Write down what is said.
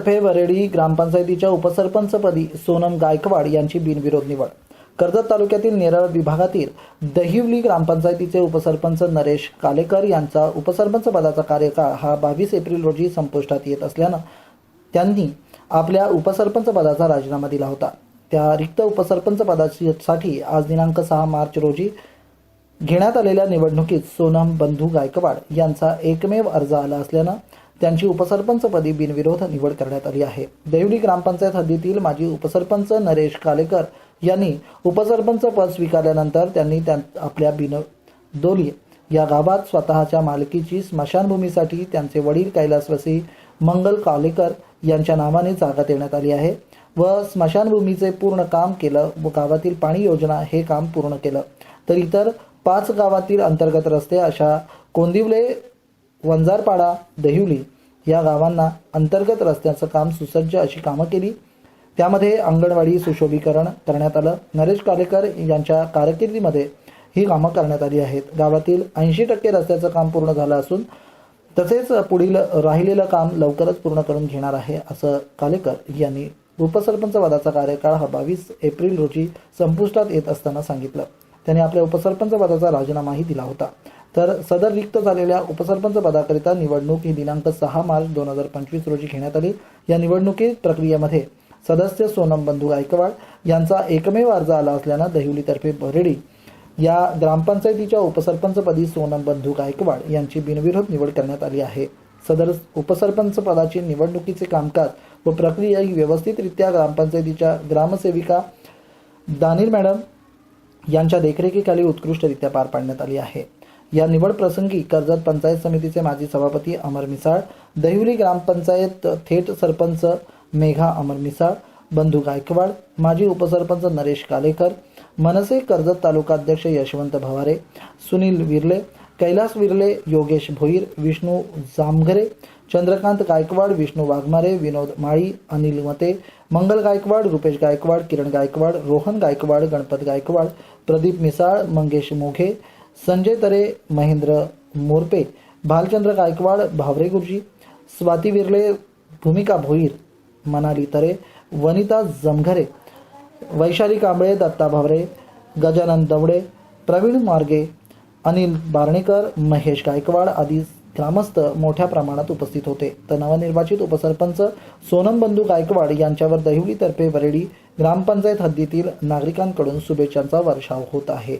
तर्फे वरेडी ग्रामपंचायतीच्या उपसरपंचपदी सोनम गायकवाड यांची बिनविरोध निवड. कर्जत तालुक्यातील नेरळ विभागातील दहिवली ग्रामपंचायतीचे उपसरपंच नरेश कालेकर यांचा उपसरपंच पदाचा कार्यकाळ हा बावीस एप्रिल रोजी संपुष्टात येत असल्यानं त्यांनी आपल्या उपसरपंच पदाचा राजीनामा दिला होता. त्या रिक्त उपसरपंच पदासाठी आज दिनांक सहा मार्च रोजी घेण्यात आलेल्या निवडणुकीत सोनम बंधू गायकवाड यांचा एकमेव अर्ज आला असल्यानं त्यांची उपसरपंचपदी बिनविरोध निवड करण्यात आली आहे. देवली ग्रामपंचायत हद्दीतील माजी उपसरपंच नरेश कालेकर यांनी उपसरपंच पद स्वीकारल्यानंतर त्यांनी त्या आपल्या बिनदोली या गावात स्वतःच्या मालकीची स्मशानभूमीसाठी त्यांचे वडील कैलासवासी मंगल कालेकर यांच्या नावाने जागा देण्यात आली आहे व स्मशानभूमीचे पूर्ण काम केलं. व गावातील पाणी योजना हे काम पूर्ण केलं. तर इतर पाच गावातील अंतर्गत रस्ते अशा कोंदिवले वंजारपाडा दहिवली या गावांना अंतर्गत रस्त्याचं काम सुसज्ज अशी कामं केली. त्यामध्ये अंगणवाडी सुशोभीकरण करण्यात आलं. नरेश कालेकर यांच्या कारकिर्दीमध्ये ही कामं करण्यात आली आहेत. गावातील ऐंशी टक्के रस्त्याचं काम पूर्ण झालं असून तसेच पुढील राहिलेलं काम लवकरच पूर्ण करून घेणार आहे असं कालेकर यांनी उपसरपंच पदाचा कार्यकाळ हा बावीस एप्रिल रोजी संपुष्टात येत असताना सांगितलं. त्यांनी आपल्या उपसरपंच पदाचा राजीनामाही दिला होता. तर सदर रिक्त झालेल्या उपसरपंच पदाकरिता निवडणूक ही दिनांक सहा मार्च दोन हजार पंचवीस रोजी घेण्यात आली. या निवडणुकी प्रक्रियेमध्ये सदस्य सोनम बंधू गायकवाड यांचा एकमेव अर्ज आला असल्यानं दहिवलीतर्फे बरेडी या ग्रामपंचायतीच्या उपसरपंचपदी सोनम बंधू गायकवाड यांची बिनविरोध निवड करण्यात आली आहे. सदर उपसरपंच पदाची निवडणुकीचे कामकाज व प्रक्रिया ही व्यवस्थितरित्या ग्रामपंचायतीच्या ग्रामसेविका दानिल मॅडम यांच्या देखरेखीखाली उत्कृष्टरित्या पार पाडण्यात आली आहे. या निवड प्रसंगी कर्जत पंचायत समितीचे माजी सभापती अमर मिसाळ दहिवली ग्रामपंचायत थेट सरपंच मेघा अमर मिसाळ बंधू गायकवाड माजी उपसरपंच नरेश कालेकर मनसे कर्जत तालुकाध्यक्ष यशवंत भवारे सुनील विरले कैलास विरले योगेश भोईर विष्णू जामघरे चंद्रकांत गायकवाड विष्णू वाघमारे विनोद माळी अनिल मते मंगल गायकवाड रुपेश गायकवाड किरण गायकवाड रोहन गायकवाड गणपत गायकवाड प्रदीप मिसाळ मंगेश मोघे संजय तरे महेंद्र मोरपे भालचंद्र गायकवाड भावरे गुरुजी स्वाती विरले भूमिका भोईर मनाली तरे वनिता जमघरे वैशाली कांबळे दत्ता भावरे गजानन दवडे प्रवीण मार्गे अनिल बारणेकर महेश गायकवाड आदी ग्रामस्थ मोठ्या प्रमाणात उपस्थित होते. तर नवनिर्वाचित उपसरपंच सोनम बंधू गायकवाड यांच्यावर दहिवलीतर्फे वरेडी ग्रामपंचायत हद्दीतील नागरिकांकडून शुभेच्छांचा वर्षाव होत आहे.